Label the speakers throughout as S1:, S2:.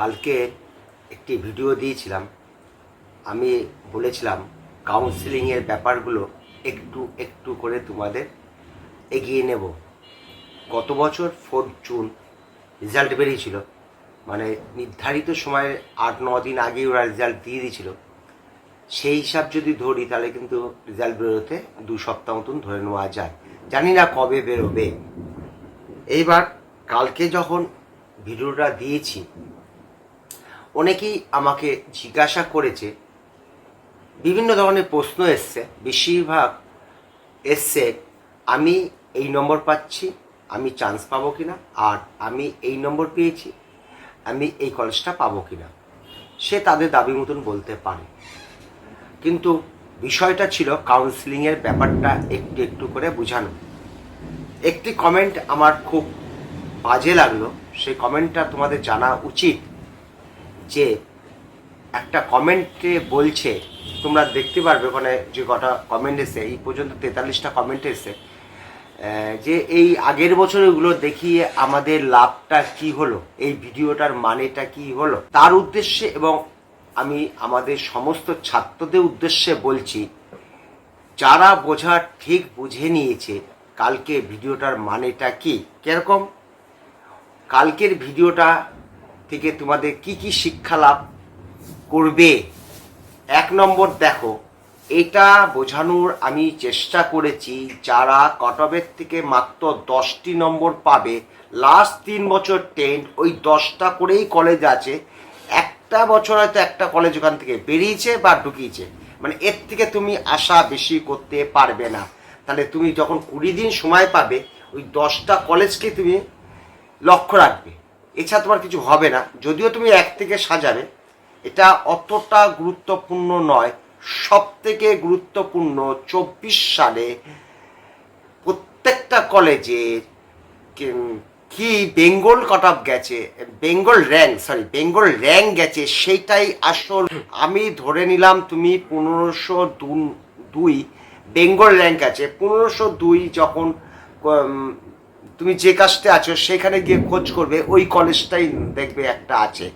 S1: কালকে একটি ভিডিও দিয়েছিলাম। আমি বলেছিলাম কাউন্সিলিংয়ের ব্যাপারগুলো একটু একটু করে তোমাদের এগিয়ে নেব। গত বছর ফোর জুন রেজাল্ট বেরিয়েছিল। মানে নির্ধারিত সময়ের আট ন দিন আগেই ওরা রেজাল্ট দিয়ে দিয়েছিল। সেই হিসাব যদি ধরি, তাহলে কিন্তু রেজাল্ট বেরোতে দু সপ্তাহ মতন ধরে নেওয়া যায়। জানি না কবে বেরোবে। এইবার কালকে যখন ভিডিওটা দিয়েছি অনেকেই আমাকে জিজ্ঞাসা করেছে, বিভিন্ন ধরনের প্রশ্ন এসছে, বেশিরভাগ এসছে, আমি এই নম্বর পাচ্ছি, আমি চান্স পাবো কি না আর আমি এই নম্বর পেয়েছি, আমি এই কলেজটা পাবো কি না সে তাদের দাবি মতন বলতে পারে। কিন্তু বিষয়টা ছিল কাউন্সিলিংয়ের ব্যাপারটা একটু একটু করে বোঝানো। একটি কমেন্ট আমার খুব বাজে লাগল, সেই কমেন্টটা তোমাদের জানা উচিত। যে একটা কমেন্টে বলছে, তোমরা দেখতে পারবে ওখানে যে কটা কমেন্ট এসে এই পর্যন্ত তেতাল্লিশটা কমেন্ট এসে যে এই আগের বছরগুলো দেখিয়ে আমাদের লাভটা কি হলো, এই ভিডিওটার মানেটা কি হলো। তার উদ্দেশ্যে এবং আমি আমাদের সমস্ত ছাত্রদের উদ্দেশ্যে বলছি, যারা বোঝা ঠিক বুঝে নিয়েছে কালকে ভিডিওটার মানেটা কি, কীরকম? কালকের ভিডিওটা থেকে তোমাদের কি কি শিক্ষা লাভ করবে? এক নম্বর দেখো, এটা বোঝানোর আমি চেষ্টা করেছি, যারা কটবের থেকে মাত্র দশটি নম্বর পাবে লাস্ট তিন বছর টেন ওই দশটা করেই কলেজ আছে, একটা বছর হয়তো একটা কলেজ ওখান থেকে বেরিয়েছে বা ঢুকিয়েছে। মানে এর থেকে তুমি আশা বেশি করতে পারবে না। তাহলে তুমি যখন কুড়ি দিন সময় পাবে, ওই দশটা কলেজকে তুমি লক্ষ্য রাখবে। এছাড়া তোমার কিছু হবে না। যদিও তুমি এক থেকে সাজাবে, এটা অতটা গুরুত্বপূর্ণ নয়। সব থেকে গুরুত্বপূর্ণ চব্বিশ সালে প্রত্যেকটা কলেজে কি- বেঙ্গল কট অফ গেছে, Bengal rank sorry Bengal rank গেছে, সেইটাই আসল। আমি ধরে নিলাম তুমি পনেরোশো দুই, বেঙ্গল র্যাঙ্ক আছে। পনেরোশো দুই যখন তুমি যে কাজটা আছো, সেখানে গিয়ে খোঁজ করবে, ওই কলেজটাই দেখবে একটা আছে।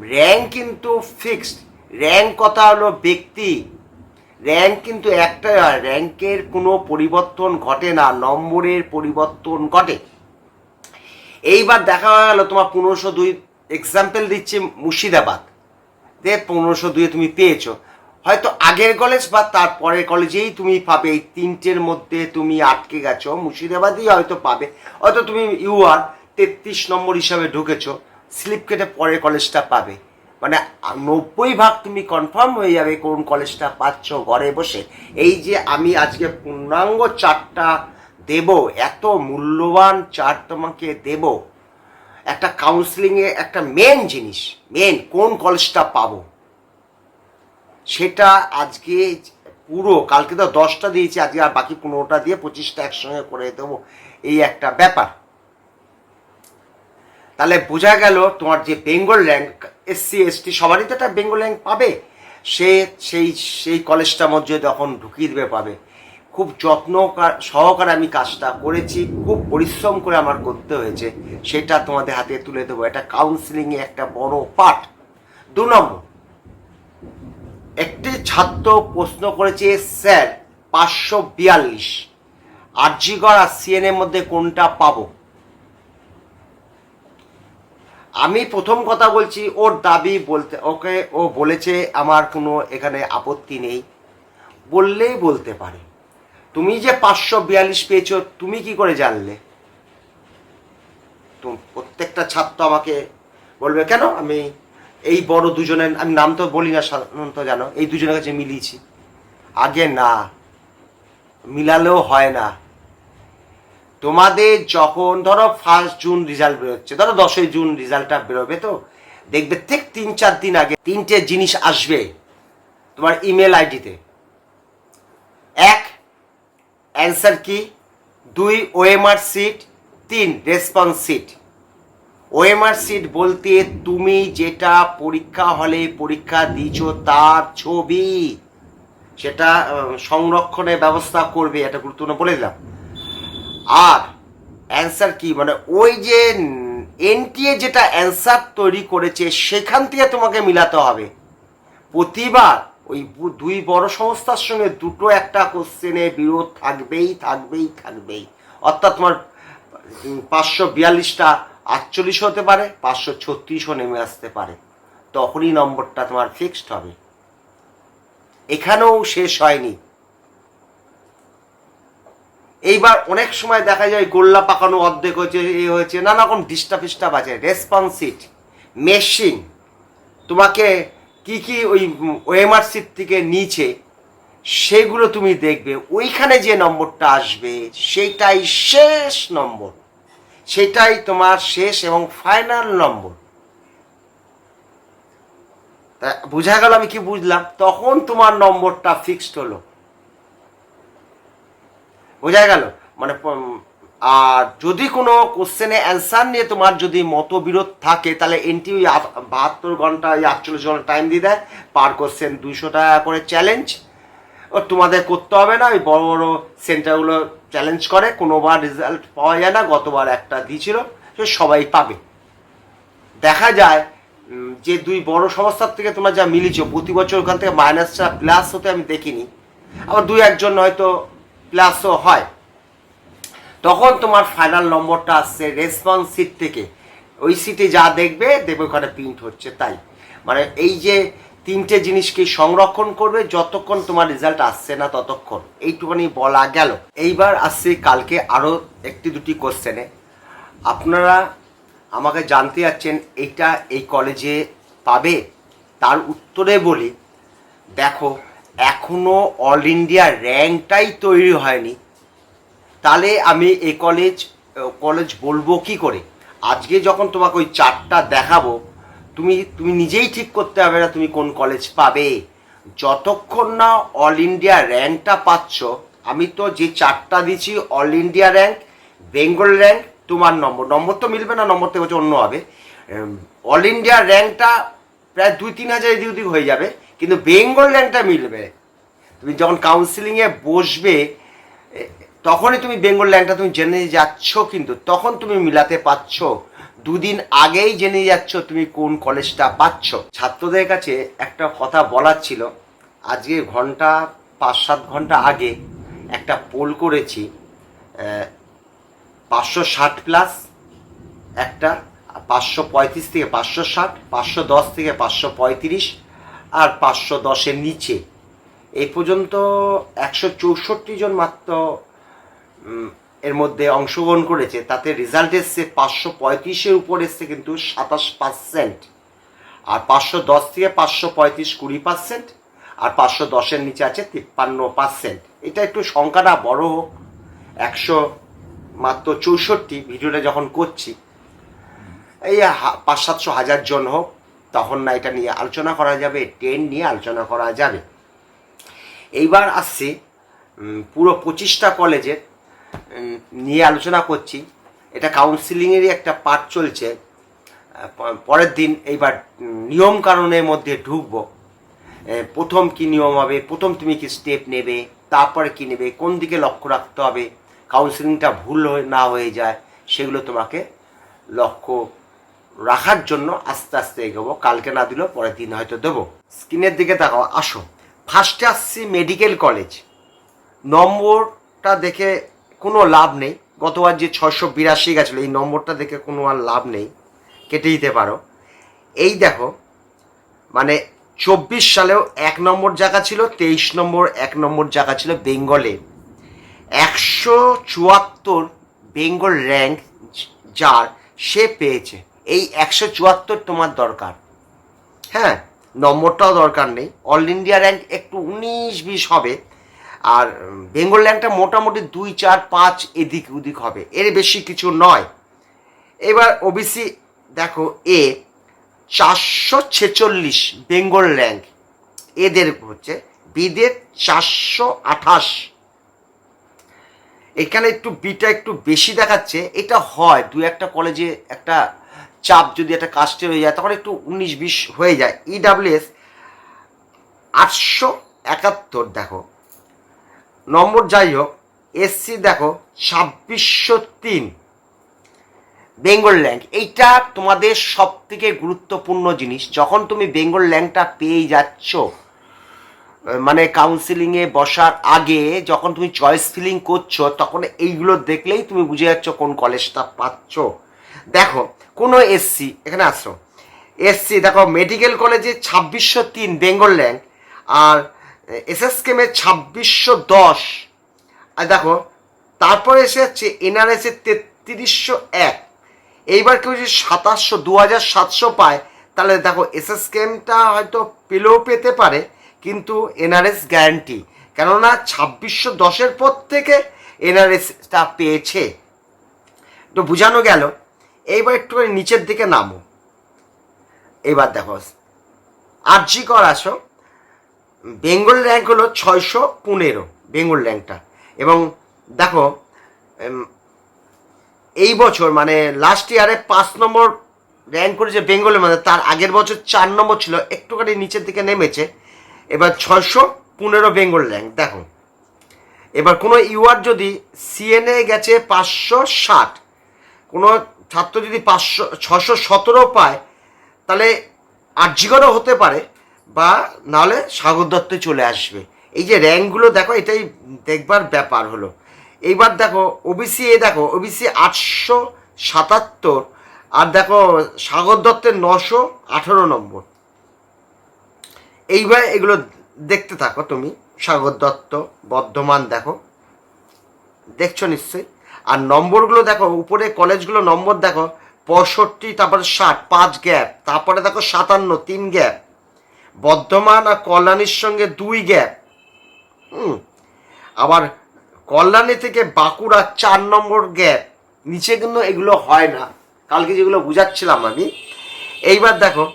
S1: র্যাঙ্ক কিন্তু ফিক্সড র্যাঙ্ক কথা হলো ব্যক্তি। র্যাঙ্ক কিন্তু একটা র্যাঙ্কের কোনো পরিবর্তন ঘটে না, নম্বরের পরিবর্তন ঘটে। এইবার দেখা গেল তোমার পনেরোশো দুই। এক্সাম্পল দিচ্ছে মুর্শিদাবাদ। যে পনেরোশো দুয়ে তুমি পেয়েছ। হয়তো আগের কলেজ বা তার পরের কলেজেই তুমি পাবে, এই তিনটের মধ্যে তুমি আটকে গেছো। মুর্শিদাবাদেই হয়তো পাবে। হয়তো তুমি ইউআর তেত্রিশ নম্বর হিসাবে ঢুকেছো। স্লিপ কেটে পরের কলেজটা পাবে। মানে নব্বই ভাগ তুমি কনফার্ম হয়ে যাবে কোন কলেজটা পাচ্ছ ঘরে বসে। এই যে আমি আজকে পূর্ণাঙ্গ চারটা দেব, এত মূল্যবান চার্ট তোমাকে দেব। একটা কাউন্সিলিংয়ে একটা মেন জিনিস মেন কোন কলেজটা পাবো। সেটা আজকে পুরো, কালকে তো দশটা দিয়েছি, আজকে আর বাকি পনেরোটা দিয়ে পঁচিশটা একসঙ্গে করে দেবো। এই একটা ব্যাপার। তাহলে বোঝা গেল তোমার যে বেঙ্গল র্যাঙ্ক এসসি এসটি সবারই তো একটা বেঙ্গল র্যাঙ্ক পাবে। সে, সেই সেই কলেজটার মধ্যে তখন ঢুকিয়ে দেবে, পাবে। খুব যত্ন সহকারে আমি কাজটা করেছি, খুব পরিশ্রম করে আমার করতে হয়েছে। সেটা তোমাদের হাতে তুলে দেবো। এটা কাউন্সিলিংয়ে একটা বড় পার্ট দু নম্বর। একটি ছাত্র প্রশ্ন করেছে, স্যার, পাঁচশো বিয়াল্লিশ। আরজিগড় আর সিএনের মধ্যে কোনটা পাব? আমি প্রথম কথা বলছি, ওর দাবি বলতে, ওকে, ও বলেছে, আমার কোনো এখানে আপত্তি নেই। বললেই বলতে পারে। তুমি যে পাঁচশো বিয়াল্লিশ পেয়েছ, তুমি কি করে জানলে? প্রত্যেকটা ছাত্র আমাকে বলবে, কেন? আমি এই বড় দুজনের, আমি নাম তো বলি না সাধারণত জানো এই দুজনের কাছে মিলিয়েছি। আগে না, মিলালেও হয় না। তোমাদের যখন, ধরো ফার্স্ট জুন রেজাল্ট বেরোচ্ছে, ধরো দশই জুন রেজাল্টটা বেরোবে তো, দেখবে ঠিক তিন চার দিন আগে তিনটে জিনিস আসবে তোমার ইমেল আইডিতে এক অ্যান্সার কি? দুই ওএমআর সিট তিন রেসপন্স সিট ওএমআর সিট বলতে তুমি যেটা পরীক্ষা হলে পরীক্ষা দিয়েছ তার ছবি। সেটা সংরক্ষণের ব্যবস্থা করবে, এটা গুরুত্বপূর্ণ বলে দিলাম। আর অ্যান্সার কি? মানে ওই যে এনটিএ যেটা অ্যান্সার তৈরি করেছে, সেখান থেকে তোমাকে মিলাতে হবে। প্রতিবার ওই দুই বড় সংস্থার সঙ্গে দুটো একটা কোশ্চেনে বিরোধ থাকবেই থাকবেই থাকবেই। অর্থাৎ তোমার পাঁচশো বিয়াল্লিশটা আটচল্লিশ হতে পারে, পাঁচশো ছত্রিশও নেমে আসতে পারে। তখনই নম্বরটা তোমার ফিক্সড হবে। এখানেও শেষ হয়নি। এইবার অনেক সময় দেখা যায় গোল্লা পাকানো অর্ধেক হয়েছে, এ হয়েছে, নানা রকম ডিস্টার্ব ফিস্টার্ব আছে। রেসপন্সিট মেশিন তোমাকে কি কি ওই ওএমআর সিট থেকে নিচে, সেগুলো তুমি দেখবে। ওইখানে যে নম্বরটা আসবে সেটাই শেষ নম্বর। সেটাই তোমার শেষ এবং ফাইনাল নম্বর তা বোঝা গেল আমি কি বুঝলাম? তখন তোমার নম্বরটা ফিক্সড হলো। বোঝা গেল? মানে আর যদি কোনো কোশ্চেনে অ্যান্সার নিয়ে তোমার যদি মতবিরোধ থাকে, তাহলে এনটি ওই বাহাত্তর ঘণ্টা, ওই আটচল্লিশ ঘণ্টা টাইম দিয়ে দেয়। পার কোশ্চেন দুইশো টাকা করে চ্যালেঞ্জ ও তোমাদের করতে হবে না, ওই বড় বড় সেন্টারগুলো চ্যালেঞ্জ করে, কোনোবার রেজাল্ট পাওয়া যায় না, গতবার একটা দিয়েছিল, সে সবাই পাবে। দেখা যায় যে দুই বড় সংস্থার থেকে তোমরা যা মিলিছ প্রতি বছর ওখান থেকে মাইনাসটা প্লাস হতে আমি দেখিনি। আবার দুই একজন হয়তো প্লাসও হয়। তখন তোমার ফাইনাল নম্বরটা আসছে রেসপন্স সিট থেকে। ওই সিটে যা দেখবে দেখবে ওখানে প্রিন্ট হচ্ছে তাই। মানে এই যে তিনটে জিনিসকে সংরক্ষণ করবে যতক্ষণ তোমার রেজাল্ট আসছে না ততক্ষণ। এইটুখানি বলা গেল। এইবার আসছে কালকে আরও একটি দুটি কোশ্চেনে আপনারা আমাকে জানতে যাচ্ছেন এইটা এই কলেজে পাবে? তার উত্তরে বলি, দেখো, এখনও অল ইন্ডিয়া র্যাঙ্কটাই তৈরি হয়নি। তাহলে আমি এই কলেজ কলেজ বলব কি করে? আজকে যখন তোমাকে ওই চারটা দেখাবো তুমি তুমি নিজেই ঠিক করতে হবে না তুমি কোন কলেজ পাবে। যতক্ষণ না অল ইন্ডিয়া র্যাঙ্কটা পাচ্ছ, আমি তো যে চারটা দিচ্ছি all India rank Bengal rank তোমার নম্বর। নম্বর তো মিলবে না, নম্বর থেকে অন্য হবে। অল ইন্ডিয়া র্যাঙ্কটা প্রায় দুই, তিন হাজার এদিক ওদিক হয়ে যাবে, কিন্তু বেঙ্গল র্যাঙ্কটা মিলবে। তুমি যখন কাউন্সিলিংয়ে বসবে তখনই তুমি বেঙ্গল র্যাঙ্কটা তুমি জেনে যাচ্ছ কিন্তু, তখন তুমি মিলাতে পারছ। দুদিন আগেই জেনে যাচ্ছ তুমি কোন কলেজটা পাচ্ছ। ছাত্রদের কাছে একটা কথা বলার ছিল। আজকে ঘণ্টা পাঁচ সাত ঘণ্টা আগে একটা পোল করেছি পাঁচশো ষাট প্লাস একটা পাঁচশো পঁয়ত্রিশ থেকে পাঁচশো ষাট, পাঁচশো দশ থেকে পাঁচশো পঁয়ত্রিশ, আর পাঁচশো দশের নিচে। এই পর্যন্ত একশো চৌষট্টি জন মাত্র এর মধ্যে অংশগ্রহণ করেছে, তাতে রেজাল্ট এসছে পাঁচশো পঁয়ত্রিশের উপর এসছে কিন্তু সাতাশ পার্সেন্ট আর পাঁচশো দশ থেকে পাঁচশো পঁয়ত্রিশ কুড়ি পার্সেন্ট আর পাঁচশো দশের নিচে আছে তিপ্পান্ন পার্সেন্ট এটা একটু সংখ্যাটা বড় হোক। একশো মাত্র চৌষট্টি ভিডিওটা যখন করছি, এই পাঁচ সাতশো হাজার জন হোক, তখন না এটা নিয়ে আলোচনা করা যাবে টেন নিয়ে আলোচনা করা যাবে। এইবার আসছি পুরো পঁচিশটা কলেজের নিয়ে আলোচনা করছি। এটা কাউন্সিলিংয়েরই একটা পার্ট চলছে। পরের দিন এইবার নিয়ম কানুনের মধ্যে ঢুকবো। প্রথম কি নিয়ম হবে, প্রথম তুমি কি স্টেপ নেবে, তারপরে কি নেবে, কোন দিকে লক্ষ্য রাখতে হবে কাউন্সিলিংটা ভুল না হয়ে যায়, সেগুলো তোমাকে লক্ষ্য রাখার জন্য আস্তে আস্তে এগোবো। কালকে না দিলেও পরের দিন হয়তো দেবো। স্ক্রিনের দিকে তাকাও, আসো। ফার্স্টে আসছি মেডিকেল কলেজ নম্বরটা দেখে কোনো লাভ নেই। গতবার যে ছশো বিরাশি গেছিল, এই নম্বরটা দেখে কোনো আর লাভ নেই। কেটে দিতে পারো। এই দেখো মানে চব্বিশ সালেও এক নম্বর জায়গা ছিল, তেইশ নম্বর এক নম্বর জায়গা ছিল বেঙ্গলে। একশো চুয়াত্তর বেঙ্গল র্যাঙ্ক যার সে পেয়েছে। এই একশো চুয়াত্তর তোমার দরকার। হ্যাঁ নম্বরটাও দরকার নেই। অল ইন্ডিয়া র্যাঙ্ক একটু উনিশ বিশ হবে। আর বেঙ্গল র্যাঙ্কটা মোটামুটি দুই, চার, পাঁচ এদিক ওদিক হবে। এর বেশি কিছু নয়। এবার ওবিসি দেখো, এ চারশো ছেচল্লিশ বেঙ্গল র্যাঙ্ক এদের হচ্ছে বিদের চারশো আঠাশ। এখানে একটু বিটা একটু বেশি দেখাচ্ছে। এটা হয় দু একটা কলেজে একটা চাপ যদি একটা কাস্টে হয়ে যায়, তখন একটু উনিশ, বিশ হয়ে যায়। ইডাব্লিউএস আটশো একাত্তর, দেখো। নম্বর যাই হোক এসসি দেখো, ছাব্বিশশো তিন। বেঙ্গল ল্যাঙ্ক এইটা তোমাদের সব থেকে গুরুত্বপূর্ণ জিনিস। যখন তুমি বেঙ্গল ল্যাঙ্কটা পেয়ে যাচ্ছ মানে কাউন্সিলিংয়ে বসার আগে, যখন তুমি চয়েস ফিলিং করছ, তখন এইগুলো দেখলেই তুমি বুঝে যাচ্ছ কোন কলেজটা পাচ্ছ। দেখো, কোনো এসসি এখানে আসো। এসসি দেখো মেডিকেল কলেজে ছাব্বিশশো তিন বেঙ্গল র্যাঙ্ক আর এসএস কেমের ছাব্বিশশো দশ। আর দেখো, তারপরে এসে যাচ্ছে এনআরএস তেত্রিশশো এক। এইবার কেউ যদি সাতাশশো দু হাজার সাতশো পায়, তাহলে দেখো এসএস কেমটা হয়তো পেলেও পেতে পারে, কিন্তু এনআরএস গ্যারান্টি। কেননা ছাব্বিশশো দশের পর থেকে এনআরএসটা পেয়েছে। তো বোঝানো গেল। এইবার একটু নিচের দিকে নামো। এবার দেখো, আরজি কর আসো। বেঙ্গল র্যাঙ্ক হলো ছয়শো পনেরো, বেঙ্গল র্যাঙ্কটা এবং দেখো এই বছর মানে লাস্ট ইয়ারে পাঁচ নম্বর র্যাঙ্ক করেছে বেঙ্গলের মধ্যে, তার আগের বছর চার নম্বর ছিল, একটুখানি নিচের দিকে নেমেছে। এবার ছয়শো পনেরো বেঙ্গল র্যাঙ্ক দেখো। এবার কোনো ইউআর যদি সিএনএ গেছে পাঁচশো ষাট, কোনো ছাত্র যদি পাঁচশো ছশো সতেরো পায়, তাহলে আর্যিকরও হতে পারে। বা নাহলে সাগর দত্তে চলে আসবে। এই যে র্যাঙ্কগুলো দেখো, এটাই দেখবার ব্যাপার হলো। এইবার দেখো ওবিসি এ দেখো ওবিসি আটশো সাতাত্তর আর দেখো, সাগর দত্তের নশো আঠেরো নম্বর। এইবার এগুলো দেখতে থাকো তুমি, সাগর দত্ত, বর্ধমান দেখো। দেখছ নিশ্চয়ই? আর নম্বরগুলো দেখো, উপরে কলেজগুলো নম্বর দেখো, পঁয়ষট্টি, তারপরে ষাট, পাঁচ গ্যাপ, তারপরে দেখো সাতান্ন, তিন গ্যাপ। বর্ধমান আর কল্যাণীর সঙ্গে দুই গ্যাপ। হুম। আবার কল্যাণী থেকে বাঁকুড়া চার নম্বর গ্যাপ। নিচে কিন্তু এগুলো হয় না। কালকে যেগুলো বুঝাচ্ছিলাম আমি। এইবার দেখো,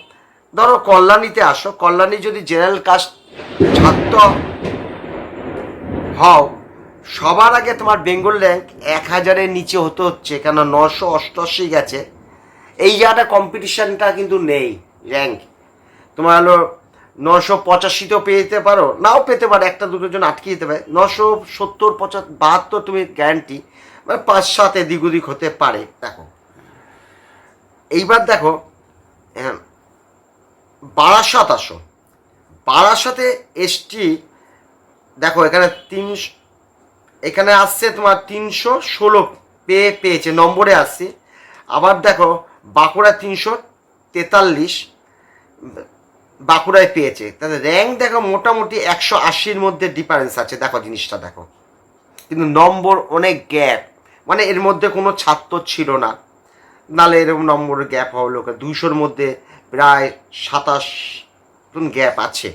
S1: ধরো কল্যাণীতে আসো। কল্যাণী যদি জেনারেল কাস্ট ছাত্র হও, সবার আগে তোমার বেঙ্গল র্যাঙ্ক এক হাজারের নিচে হতে হচ্ছে কেন নশো অষ্টআশি গেছে। এই জায়গাটা কম্পিটিশানটা কিন্তু নেই র্যাঙ্ক। তোমার হলো নশো পঁচাশিতেও পেয়ে যেতে পারো। নাও পেতে পারো একটা দুটো জন আটকে যেতে পারে। নশো সত্তর পঁচা বাহাত্তর তুমি গ্যারান্টি মানে পাঁচ সাত এদিক ওদিক হতে পারে। দেখো এইবার দেখো হ্যাঁ, বারাসাত আসো। বারাসাতে এসটি দেখো এখানে তিনশো এখানে আসছে তোমার তিনশো ষোলো পেয়ে পেয়েছে নম্বরে আসছে। আবার দেখো বাঁকুড়া তিনশো তেতাল্লিশ বাঁকুড়ায় পেয়েছে। তাহলে র্যাঙ্ক দেখো মোটামুটি একশো আশির মধ্যে ডিফারেন্স আছে। দেখো জিনিসটা দেখো। কিন্তু নম্বর অনেক গ্যাপ মানে এর মধ্যে কোনো ছাত্র ছিল না। নালে এরকম নম্বরের গ্যাপ হলো দুইশোর মধ্যে প্রায় সাতাশ গ্যাপ আছে।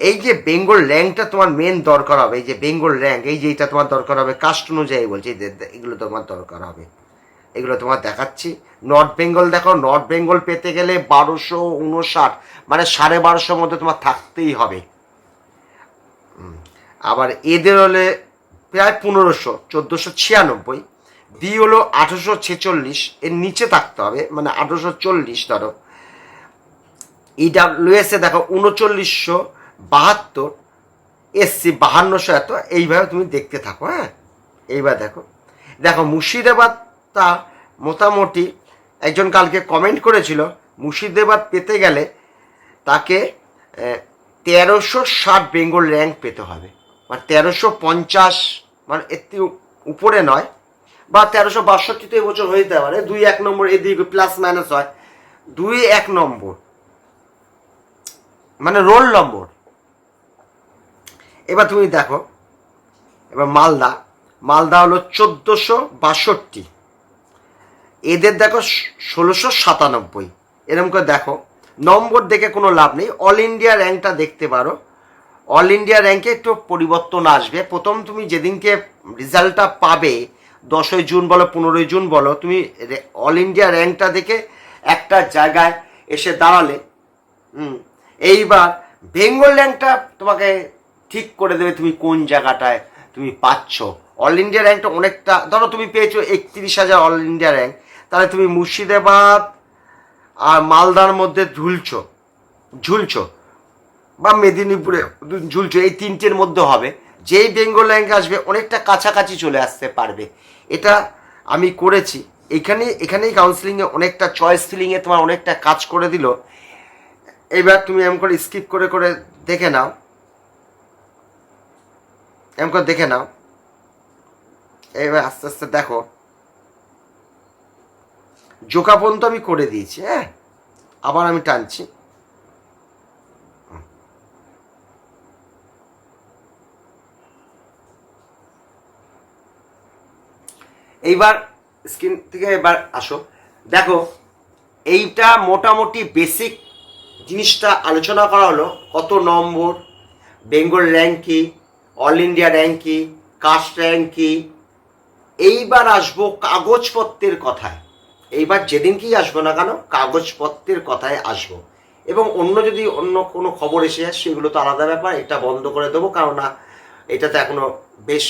S1: এই যে বেঙ্গল র্যাঙ্কটা তোমার মেন দরকার হবে। এই যে বেঙ্গল র্যাঙ্ক এই যে এটা তোমার দরকার হবে। কাস্ট অনুযায়ী বলছে এগুলো তোমার দরকার হবে। এগুলো তোমার দেখাচ্ছি। নর্থ বেঙ্গল দেখো নর্থ বেঙ্গল পেতে গেলে বারোশো উনষাট মানে সাড়ে বারোশোর মধ্যে তোমার থাকতেই হবে। আবার এদের হলে প্রায় পনেরোশো, চোদ্দোশো ছিয়ানব্বই, বি হলো আঠেরোশো ছেচল্লিশ, এর নিচে থাকতে হবে মানে আঠেরোশো চল্লিশ ধরো। ইডাব্লিউএসে দেখো উনচল্লিশশো বাহাত্তর এসসি বাহান্নশো এত, এইভাবে তুমি দেখতে থাকো হ্যাঁ? এইবার দেখো। দেখো মুর্শিদাবাদটা মোটামুটি একজন কালকে কমেন্ট করেছিল মুর্শিদাবাদ পেতে গেলে তাকে তেরোশো ষাট বেঙ্গল র্যাঙ্ক পেতে হবে। বা তেরোশো পঞ্চাশ মানে একটু উপরে নয়, বা তেরোশো বাষট্টি তো এবছর হয়ে যেতে পারে। দুই এক নম্বর এদিকে প্লাস মাইনাস হয়। দুই এক নম্বর মানে রোল নম্বর এবার তুমি দেখো, এবার মালদা। মালদা হলো চোদ্দোশো বাষট্টি। এদের দেখো ষোলোশো সাতানব্বই। এরকম করে দেখো। নম্বর দেখে কোনো লাভ নেই। অল ইন্ডিয়া র্যাঙ্কটা দেখতে পারো। অল ইন্ডিয়া র্যাঙ্কে একটু পরিবর্তন আসবে। প্রথম তুমি যেদিনকে রেজাল্টটা পাবে, দশই জুন বলো, পনেরোই জুন বলো, তুমি অল ইন্ডিয়া র্যাঙ্কটা দেখে একটা জায়গায় এসে দাঁড়ালে। এইবার বেঙ্গল র্যাঙ্কটা তোমাকে ঠিক করে দেবে তুমি কোন জায়গাটায় তুমি পাচ্ছ। অল ইন্ডিয়া র্যাঙ্কটা অনেকটা, ধরো তুমি পেয়েছ একত্রিশ হাজার অল ইন্ডিয়া র্যাঙ্ক। তাহলে তুমি মুর্শিদাবাদ আর মালদার মধ্যে ঝুলছো ঝুলছো বা মেদিনীপুরে ঝুলছো, এই তিনটের মধ্যে হবে। যেই বেঙ্গল র্যাঙ্ক আসবে, অনেকটা কাছাকাছি চলে আসতে পারবে। এটা আমি করেছি। এখানে, এখানেই কাউন্সিলিংয়ে অনেকটা চয়েস ফিলিংয়ে তোমার অনেকটা কাজ করে দিল। এবার তুমি এম করে স্কিপ করে করে দেখে নাও। এম করে দেখে নাও। এবার আস্তে আস্তে দেখো। জোকা পর্যন্ত আমি করে দিয়েছি হ্যাঁ? আবার আমি টানছি। এইবার স্ক্রিন থেকে এবার আসো। দেখো, এইটা মোটামুটি বেসিক জিনিসটা আলোচনা করা হলো, কত নম্বর, বেঙ্গল র্যাঙ্ক কি অল ইন্ডিয়া র্যাঙ্ক কি কাস্ট র্যাঙ্ক কি। এইবার আসব কাগজপত্রের কথায়। এইবার যেদিনকেই আসব না কেন, কাগজপত্রের কথায় আসব। এবং অন্য যদি অন্য কোনো খবর এসে যায় সেগুলো তো আলাদা ব্যাপার, এটা বন্ধ করে দেবো কারণ না এটা তো এখনও বেশ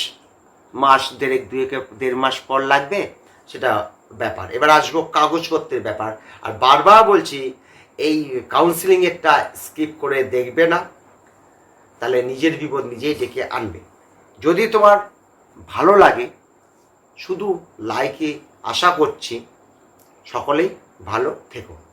S1: মাস দেড়েক, দুয়েক, দেড় মাস পর লাগবে, সেটা ব্যাপার। এবার আসব কাগজপত্রের ব্যাপার। আর বারবার বলছি, এই কাউন্সিলিংয়েরটা স্কিপ করে দেখবে না, তাহলে নিজের বিপদ নিজেই ডেকে আনবে। যদি তোমার ভালো লাগে, শুধু লাইকে আশা করছি সকলেই ভালো থেকো।